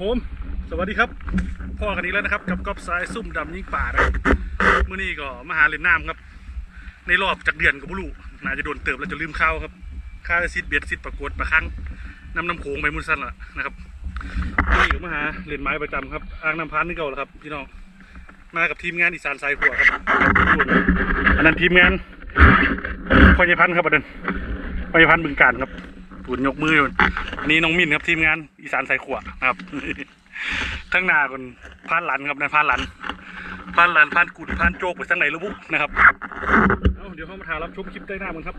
ผม สวัสดีครับพ่อกันอีกแล้วนะครับ กับกอบสายซุ่มดำยิงป่านะครับมื่อนี้ก็มาหาเล่นน้ำครับ ในรอบจากเดือนกับบุรุน่าจะโดนเติบแล้วจะลืมข้าวครับข้าวซิดเบียดซิดประกวดประคังน้ำน้ำโขงไปมุนสั้นละนะครับนี่ก็มาหาเล่นไม้ประจำครับอ่างน้ำพันนี่เก่าแล้วครับพี่น้องมากับทีมงานอีสานสายหัวครับอันนั้นทีมงานพญพันธ์ครับอันนั้นพญพันธ์บึงการครับ ปุ่นยกมืออยู่อันนี้น้องมินครับทีมงานอีสานใส่ขวนะครับทั้งหน้าคนพานหลันครับนั่นพานหลันพานหลันพานกุดพานโจกไปทั้งไหนระบุนะครับเเดี๋ยวเข้ามาถ่ายรับชมคลิปใต้หน้ามันครับ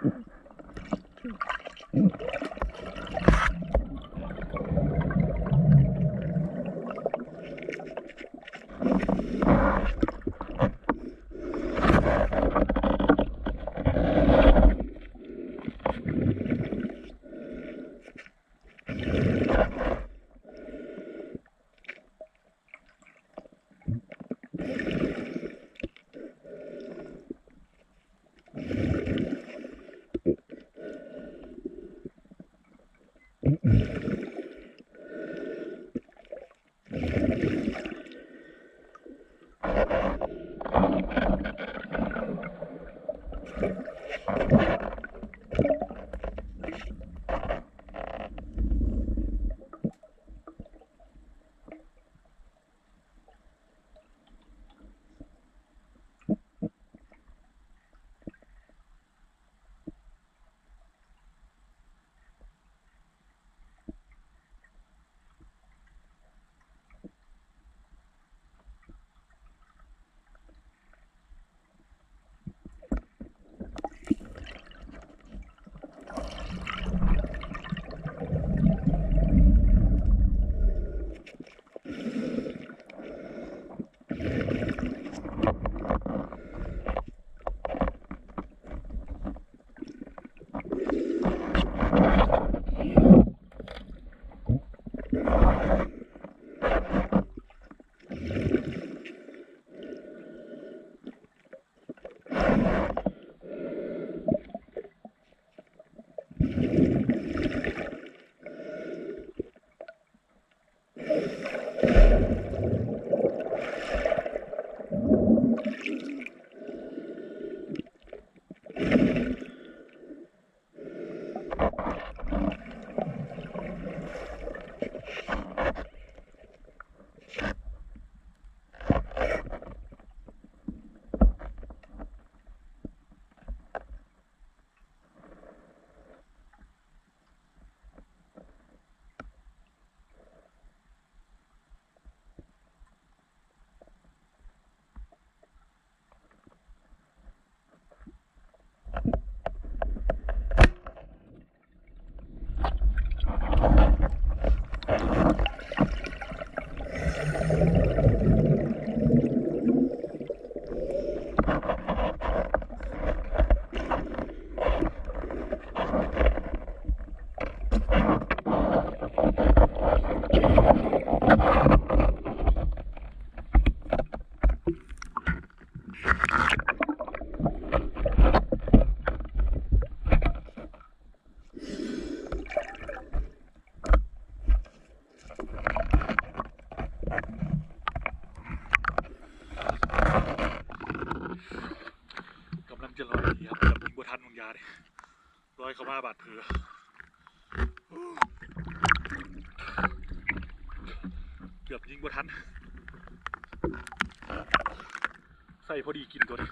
เยาดิร้อยเขามาบาดเผือเกือบยิงบ่ทัน ใส่พอดีกินตัวนี้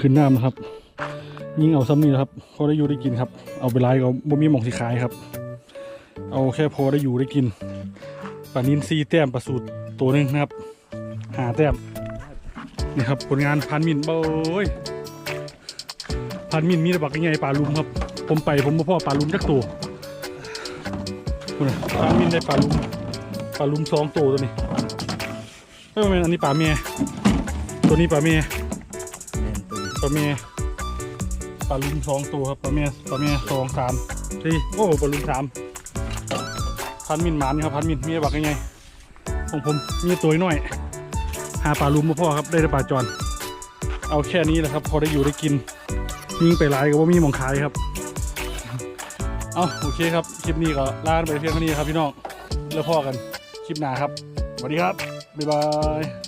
ขึ้นน้ำนะครับ ยิ่งเอาซ้ำนี่นะครับพอได้อยู่ได้กินครับ เอาไปไล่ก็บ่มีหมองสีขายครับ เอาแค่พอได้อยู่ได้กินปลานินซีแต้มปลาสูตรตัวหนึ่งนะครับ หาแต้มนี่ครับผลงานพันมินเบ้ยพันมินมีแต่บักใหญ่ปลาลุมครับ ผมไปผมมาพ่อปลาลุมจักตัวคุณพันมินได้ปลาลุมปลาลุมสองตัวตัวนี้เอ้ยมันอันนี้ปลาเมียตัวนี้ปลาเมีย ปลาเมียปลาลุมสองตัวครับปลาเมียปลาเมียสองสามสี่โอ้ปลาลุมสามพันมินหมานครับพันมินมีบักยังไงของผมมีตัวน้อย หาปลาลุมมาพ่อครับได้แต่ปลาจอนเอาแค่นี้แหละครับ พอได้อยู่ได้กินยิ่งไปหลายก็ว่ามีมองขายครับเอาโอเคครับ คลิปนี้ก็ลาไปเพียงเท่านี้ครับพี่น้องแล้วพ่อกันคลิปหน้าครับสวัสดีครับบ๊ายบาย